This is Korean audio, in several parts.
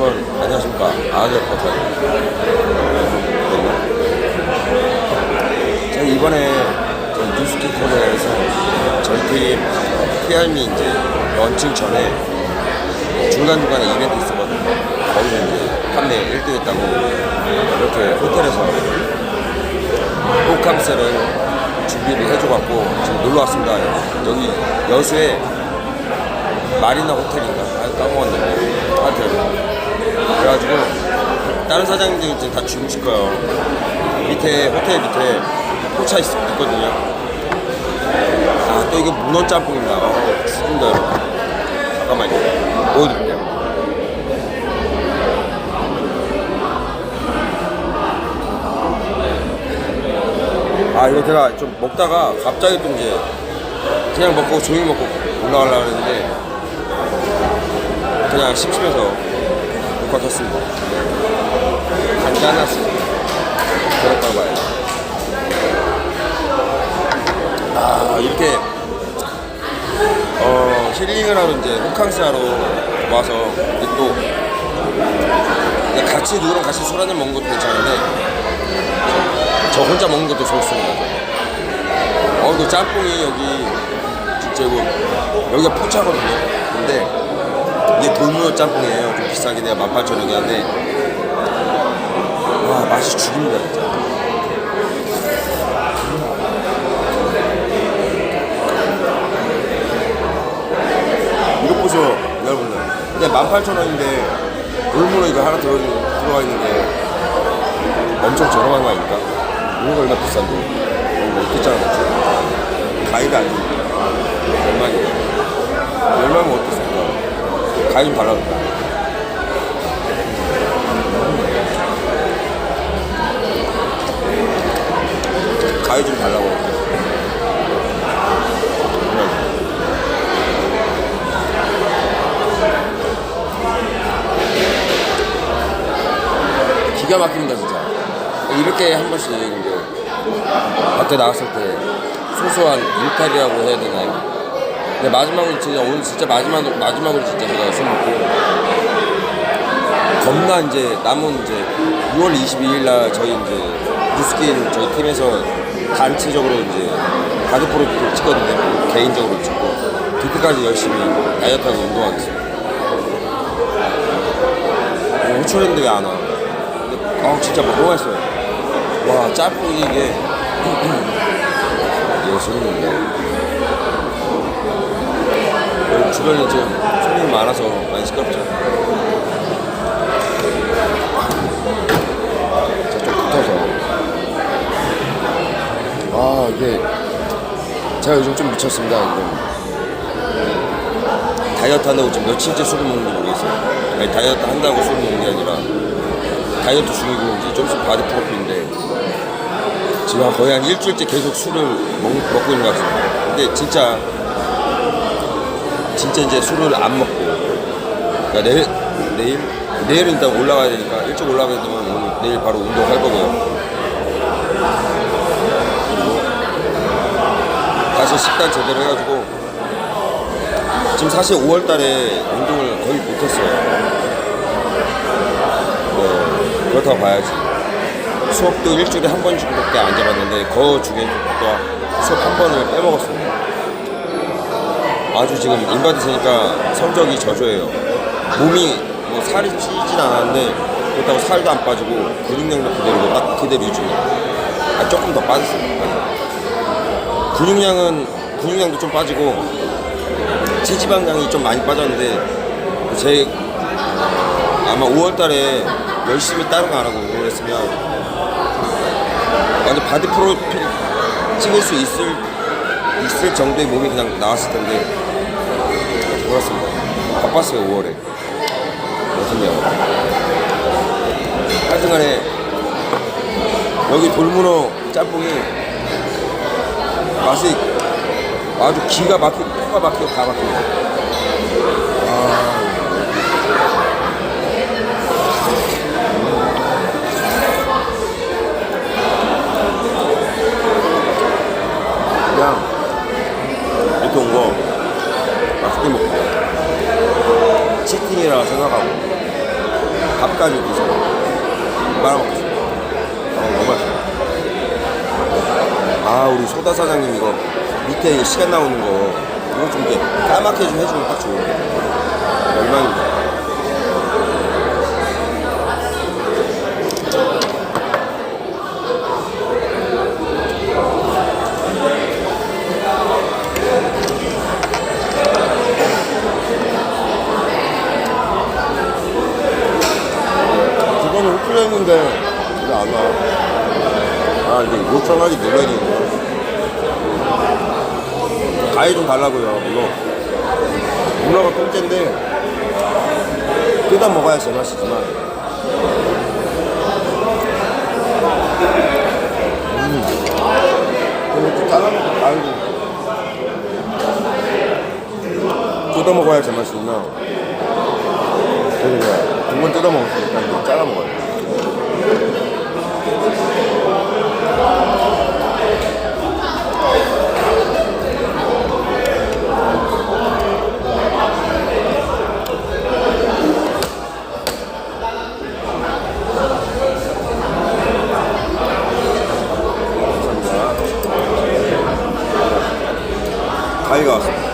여러분 안녕하십니까? 아들 포탈 제가 이번에 뉴스키 코너에서 저희 팀 PR미 이제 런칭 전에 중간중간에 이벤트 있었거든요. 거기서 이제 판매 1등 했다고 이렇게 호텔에서 호캉스를 준비를 해줘갖고 지금 놀러 왔습니다. 여기 여수에 마리나 호텔인가? 아, 까먹었는데 하여튼 그래가지고 다른 사장님들 이제 다 주무실 거예요. 밑에 호텔 밑에 포차 있, 있거든요. 아 또 이거 문어 짬뽕입니다 어, 죽인다 여러분. 잠깐만요. 보여드릴게요. 아 이거 제가 좀 먹다가 갑자기 또 이제 그냥 먹고 조용히 먹고 올라가려고 했는데 그냥 심심해서 못 가졌습니다. 간단하시 그랬다고 봐야지 아 이렇게 어 힐링을 하러 이제 호캉스 하러 와서 또 같이 누구랑 같이 술 한잔 먹는 것도 괜찮은데 저 혼자 먹는 것도 좋습니다 어 이거 짬뽕이 여기 진짜 이거 여기가 포차거든요. 근데 이게 돌문어 짬뽕이에요. 좀 비싸긴 해요. 18,000원이긴 한데. 와 맛이 죽입니다 진짜. 이거 보죠 여러분들. 근데 18,000원인데 돌문어 이거 하나 들어, 들어가 있는 게 엄청 저렴한 거 아닙니까? 이거 얼마 비싼데? 이거 어떻게 짜는 가위가 아니고 얼마냐 얼마면 어떻습니까? 가위 좀 달라고. 가위 좀 달라고. 기가 막힙니다 진짜. 이렇게 한 번씩 이제 밖에 나갔을 때 소소한 일탈이라고 해야 되나요? 근데 마지막으로 진짜 오늘 진짜 마지막 마지막으로 진짜 제가 술 먹고 겁나 이제 남은 이제 6월 22일 날 저희 이제 뉴스킨 저희 팀에서 단체적으로 이제 가드 프로필 찍거든요 개인적으로 찍고 그때까지 열심히 다이어트하고 운동하겠습니다. 어, 호출했는데 왜 안 와? 근데 아 진짜 너무 맛있어요. 와 짬뽕이 이게 예술입니다. 주변에 지금 손님이 많아서 많이 시끄럽죠. 저쪽 붙어서. 아, 이게 제가 요즘 좀 미쳤습니다. 이거. 다이어트 한다고 지금 며칠째 술을 먹는지 모르겠어요. 아니, 다이어트 한다고 술을 먹는 게 아니라 다이어트 중이고 이제 좀 있으면 바디 프로필인데 지금 한 거의 한 일주일째 계속 술을 먹, 먹고 있는 것 같습니다. 근데 진짜 진짜 이제 술을 안 먹고 그러니까 내일 내일 내일은 일단 올라가야 되니까 일찍 올라가야 되면 오늘 내일 바로 운동할 거고요. 그리고 다시 식단 제대로 해가지고 지금 사실 5월달에 운동을 거의 못했어요. 네, 그렇다고 봐야지. 수업도 일주일에 한 번씩밖에 안 잡았는데 그 중에 또 수업 한 번을 빼먹었습니다. 아주 지금 인바디 세니까 성적이 저조해요. 몸이 뭐 살이 찌진 않았는데 그렇다고 살도 안 빠지고 근육량도 그대로고 딱 그대로 유지해요. 아, 조금 더 빠졌어요. 근육량은 근육량도 좀 빠지고 체지방량이 좀 많이 빠졌는데 제 아마 5월달에 열심히 다른 거 안 하고 운동을 했으면 완전 바디 프로필 찍을 수 있을 있을 정도의 몸이 그냥 나왔을 텐데 그렇습니다. 바빴어요 5월에 그렇군요. 하여튼간에 여기 돌문어 짬뽕이 맛이 아주 기가 막히고 코가 막히고 다 막힙니다. 그냥 이렇게 온 거 맛있게 먹고 치팅이라 생각하고 밥까지 드세요. 말아먹겠습니다. 아, 너무 맛있어. 아, 우리 소다 사장님 이거 밑에 시간 나오는 거 이거 좀 이렇게 까맣게 좀 해주면 딱 좋은데. 얼마입니다. 그거는 오픈했는데 이제 안 와. 눌러야 되는데. 가위 좀 달라고요. 이거 문어가 통째인데 뜯어 먹어야 제맛이지만. 음. 근데 또 잘라먹고 가위도 뜯어 먹어야 제맛이구나. 그래서 두번 뜯어 먹었으니까 이제 잘라 먹어요. 감사합니다. 가위가 왔습니다.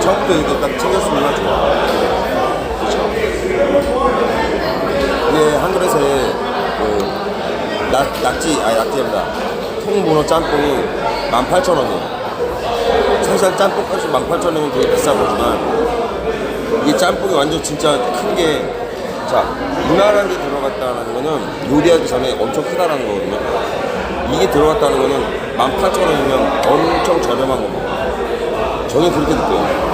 처음부터 이렇게 딱 챙겼으면 좋아. 그렇죠. 이게 한 그릇에 그 낙, 낙지, 아니 낙지입니다. 통문어 짬뽕이 18,000원이에요. 사실 짬뽕 값이 18,000원이면 되게 비싸 보지만 이게 짬뽕이 완전 진짜 큰 게 자, 이만한 게 들어갔다는 거는 요리하기 전에 엄청 크다라는 거거든요. 이게 들어갔다는 거는 18,000원이면 엄청 저렴한 겁니다. 저는 그렇게 느껴요.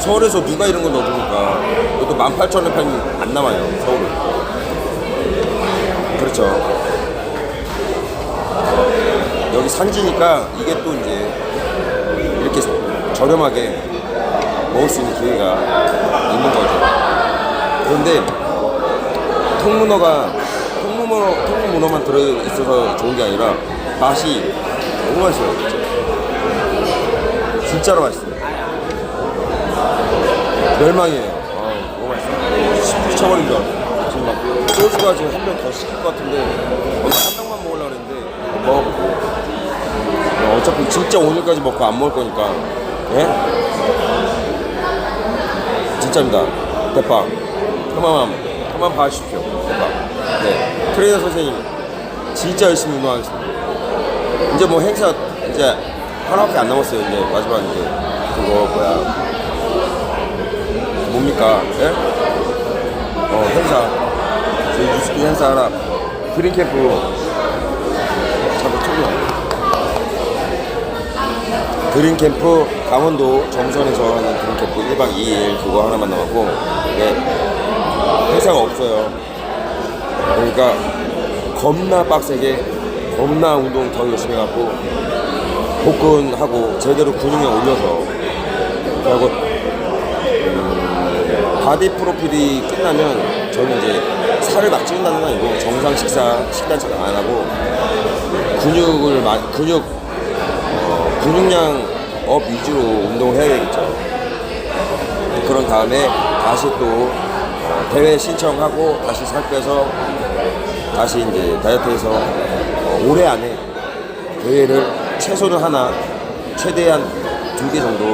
서울에서 누가 이런 거 넣어주니까 이것도 18,000원 판이 안 남아요 서울은 그렇죠 여기 산지니까 이게 또 이제 이렇게 저렴하게 먹을 수 있는 기회가 있는 거죠 그런데 통문어가 통문어, 통문어만 들어있어서 좋은 게 아니라 맛이 너무 맛있어요 진짜 진짜로 맛있어요 멸망이에요. 아, 너무 맛있어. 미쳐버린 줄 알았어. 지금 막 소주가 지금 한 병 더 시킬 것 같은데 오늘 한 병만 먹으려고 했는데 먹어보고 어, 어차피 진짜 오늘까지 먹고 안 먹을 거니까 예? 진짜입니다. 대빵. 그만 그만 봐주십시오. 대빵. 네. 트레이너 선생님 진짜 열심히 운동하겠습니다. 이제 뭐 행사 이제 하나밖에 안 남았어요. 이제 마지막 이제 그거 뭐야 뭡니까? 예? 어, 행사. 저희 뉴스키 행사 하나. 드림캠프. 자꾸 틀려. 드림캠프 강원도 정선에서 하는 드림캠프 1박 2일 그거 하나만 남았고, 네. 행사가 없어요. 그러니까 겁나 빡세게, 겁나 운동 더 열심히 해갖고, 복근하고 제대로 근육량 올려서, 그리고 바디 프로필이 끝나면 저는 이제 살을 막 찌운다는 건 아니고 정상 식사 식단 잘안 하고 근육을 마, 근육 어, 근육량 업 위주로 운동을 해야 되겠죠. 그런 다음에 다시 또 어, 대회 신청하고 다시 살 빼서 다시 이제 다이어트해서 어, 올해 안에 대회를 최소는 하나 최대한 두 개 정도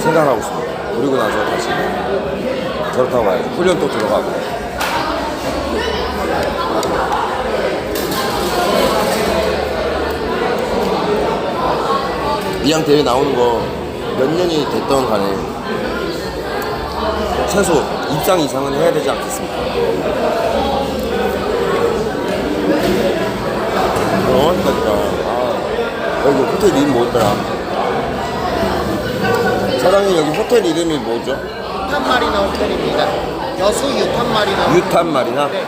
생각하고 있습니다. 그리고 나서 다시 그렇다고 봐야죠. 훈련 또 들어가고. 이양 대회 나오는 거 몇 년이 됐던 간에 최소 입상 이상은 해야 되지 않겠습니까? 어, 그러니까. 아, 여기 호텔 이름 뭐였더라? 사장님 여기 호텔 이름이 뭐죠? 유탄 마리나 호텔입니다. 여수 유탄 마리나. 유탄 마리나? 네.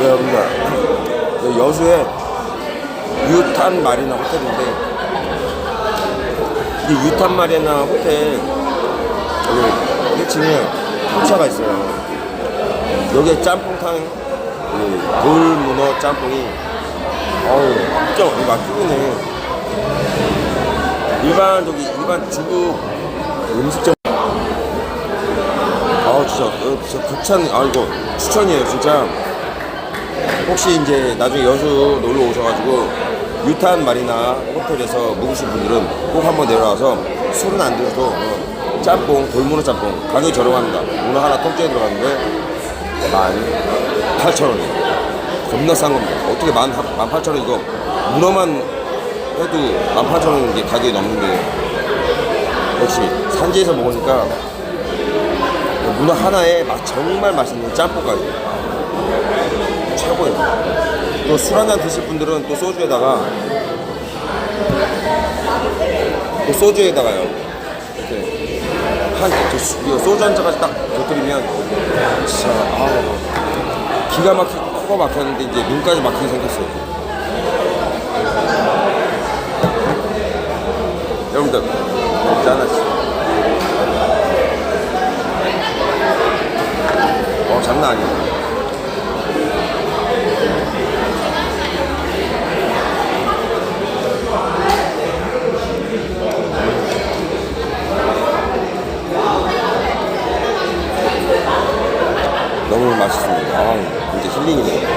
네, 여러분들. 여기 여수에 유탄 마리나 호텔인데, 이 유탄 마리나 호텔, 여기 1층에 포차가 있어요. 여기에 짬뽕탕, 그 돌문어 짬뽕이, 어우, 진짜 맛있네. 일반, 저기, 일반 중국 음식점. 아우, 진짜 진짜 극찬, 아, 이거 추천이에요, 진짜. 혹시 이제 나중에 여수 놀러 오셔가지고 유탄 마리나 호텔에서 묵으신 분들은 꼭 한번 내려와서 술은 안 드셔도 어, 짬뽕, 돌문어 짬뽕 가격이 저렴합니다. 문어 하나 통째에 들어가는데 만 8천 원이에요. 겁나 싼 겁니다. 어떻게 만, 만 8천 원 이거 문어만 해도 만 8천 원 이게 가격이 넘는데 역시 산지에서 먹으니까 문어 하나에 맛 정말 맛있는 짬뽕까지 최고예요. 또 술 한잔 드실 분들은 또 소주에다가 또 소주에다가요. 한저 소주 한 잔까지 딱 곁들이면 진짜 아 기가 막히 코가 막혔는데 이제 눈까지 막히게 생겼어요. 여러분들 먹지 않았지? 어 장난 아니에요. 맛있습니다. 아, 진짜 힐링이네요.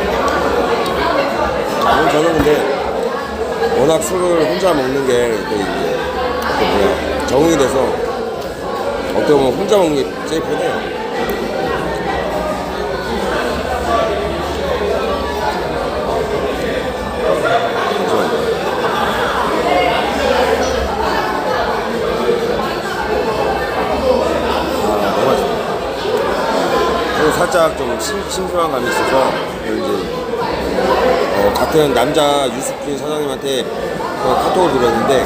아니, 저는 근데 워낙 술을 혼자 먹는 게 또 이제 그 뭐야 적응이 돼서 어떻게 보면 혼자 먹는 게 제일 편해요. 아, 너무 맛있다. 그리고 살짝 좀 심, 심심한 감이 있어서 이제 어, 같은 남자 유스킨 사장님한테 어, 카톡을 드렸는데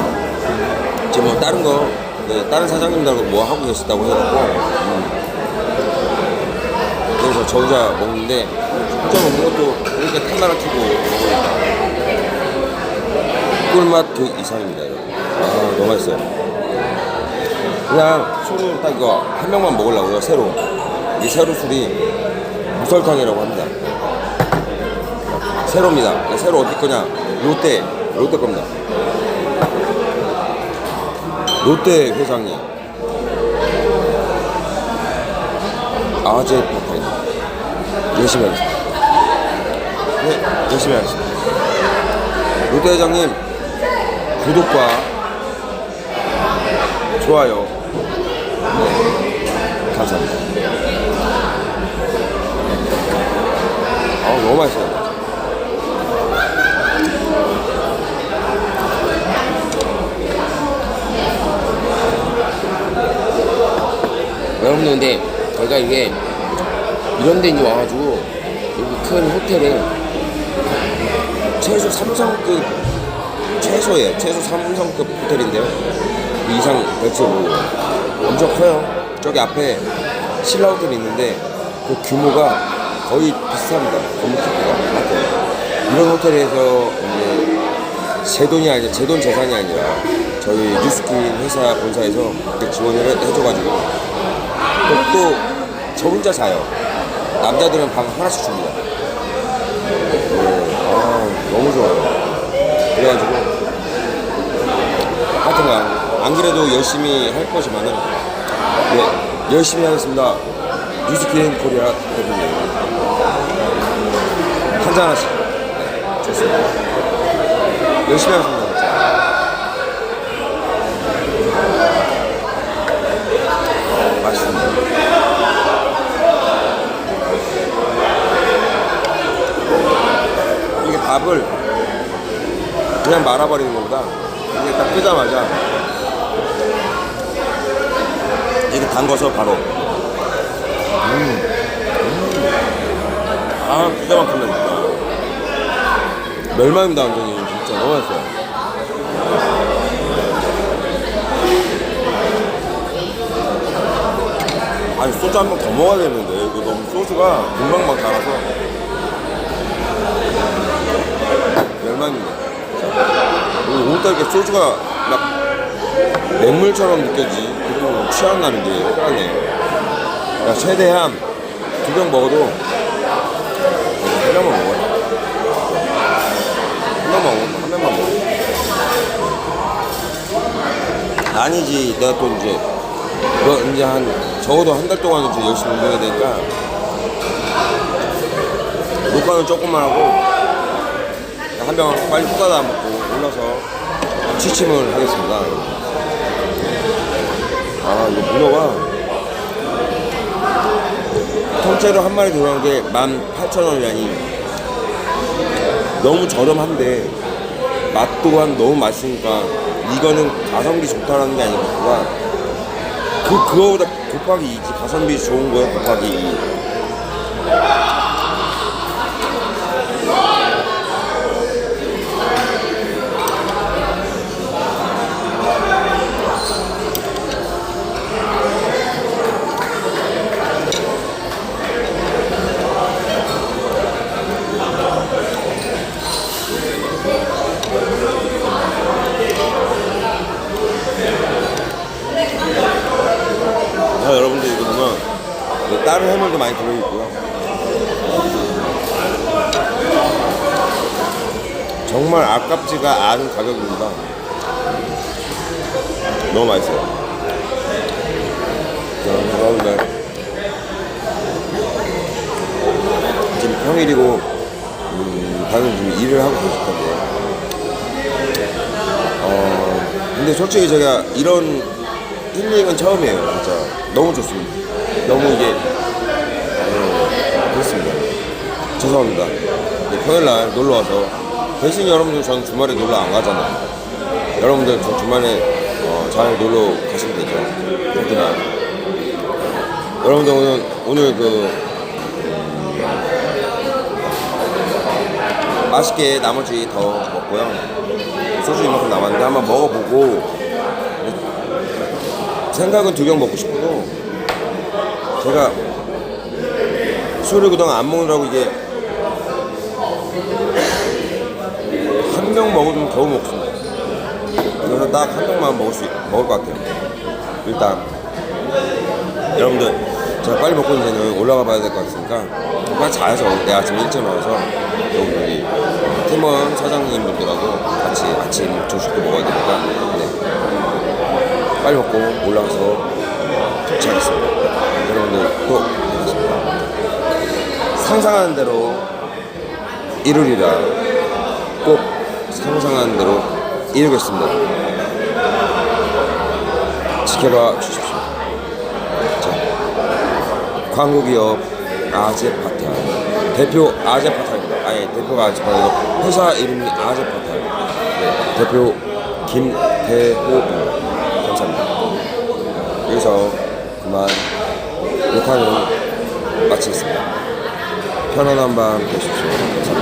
지금 뭐 다른 거 네, 다른 사장님들하고 뭐 하고 계시다고 해갖고 음. 그래서 저 혼자 먹는데 혼자 먹는 것도 이렇게 카메라 켜고 먹으니까 꿀맛 그 이상입니다 여러분. 아 너무 맛있어요 그냥 술을 딱 이거 한 명만 먹으려고요 새로 이 새로 술이 무설탕이라고 합니다. 새로입니다. 새로 어디 거냐? 롯데 롯데 겁니다. 롯데 회장님 아재 파파입니다 열심히 하겠습니다. 네 열심히 하겠습니다. 롯데 회장님 구독과 좋아요. 네, 감사합니다 아우 너무 맛있어요 여러분들 근데 저희가 이게 이런 데 이제 와가지고 여기 큰 호텔에 최소 3성급 최소예요. 최소 3성급 호텔인데요. 그 이상 될지 모르고 엄청 커요. 저기 앞에 신라 호텔이 있는데 그 규모가 거의 비슷합니다. 너무 크기가 같아요. 이런 호텔에서 이제 제 돈이 아니라 제 돈 재산이 아니라 저희 뉴스킨 회사 본사에서 지원을 해- 해줘가지고 또, 또저 혼자 자요. 남자들은 방 하나씩 줍니다. 네, 아, 너무 좋아요. 그래가지고, 하여튼간, 안 그래도 열심히 할 거지만은, 네, 열심히 하겠습니다. 뉴스킨 코리아 대표님. 한잔 하나씩. 네, 좋습니다. 열심히 하겠습니다. 맛있습니다. 이게 밥을 그냥 말아버리는 것보다 이게 딱 끄자마자 이렇게 담궈서 바로 음. 음. 아 기가 진짜 멸망입니다 완전히 진짜 너무 맛있어요 아니 소주 한 병 더 먹어야겠는데 이거 너무 소주가 금방 막 달아서 멸망입니다. 오늘 오늘따라 이렇게 소주가 막 맹물처럼 느껴지. 그리고 취한 나는 게. 야, 최대한 두 병 먹어도 한 병만 먹어. 한 병만 먹어. 한 병만 먹어. 아니지. 내가 또 이제 이거 이제 한 적어도 한 달 동안은 좀 열심히 운동해야 되니까 녹화는 조금만 하고 한 병 빨리 후다다 먹고 올라서 취침을 하겠습니다. 아 이거 문어가 통째로 한 마리 들어간 게 18,000원이라니 너무 저렴한데 맛 또한 너무 맛있으니까 이거는 가성비 좋다라는 게 아니라 그 그거보다 곱하기 2지 가성비 좋은 거야 곱하기 2 자, 여러분들 이거 보면 이 다른 해물도 많이 들어있고요. 정말 아깝지가 않은 가격입니다. 너무 맛있어요. 자, 여러분들 지금 평일이고 음, 다들 좀 일을 하고 계실 텐데 어, 근데 솔직히 제가 이런 힐링은 처음이에요, 진짜. 너무 좋습니다. 너무 이게, 어, 그렇습니다. 죄송합니다. 네, 평일날 놀러와서. 대신 여러분들 저는 주말에 놀러 안 가잖아요. 여러분들 저 주말에 어, 잘 놀러 가시면 되죠. 그렇구나. 여러분들 오늘, 오늘 그, 음, 맛있게 나머지 더 먹고요. 소주 이만큼 남았는데 한번 먹어보고 생각은 두 병 먹고 싶고 제가 술을 그동안 안 먹느라고 이게 한 병 먹으면 겨우 먹습니다. 그래서 딱 한 병만 먹을 수 있, 먹을 것 같아요. 일단 여러분들 제가 빨리 먹고 이제는 올라가 봐야 될 것 같으니까 빨리 자야죠. 내일 아침 일찍 나와서 여러분들이 팀원 사장님분들하고 같이 아침 조식도 먹어야 되니까 네. 빨리 먹고 올라가서 도착하겠습니다. 여러분들 또 뵙겠습니다. 상상하는 대로 이루리라 꼭 상상하는 대로 이루겠습니다. 지켜봐 주십시오. 자, 광고기업 아제파탈 대표 아제파탈입니다. 아예 대표가 아제파탈이고 회사 이름이 아제파탈. 네, 대표 김대호입니다. 감사합니다. 여기서 그만 녹화는 마치겠습니다. 편안한 밤 되십시오. 감사합니다.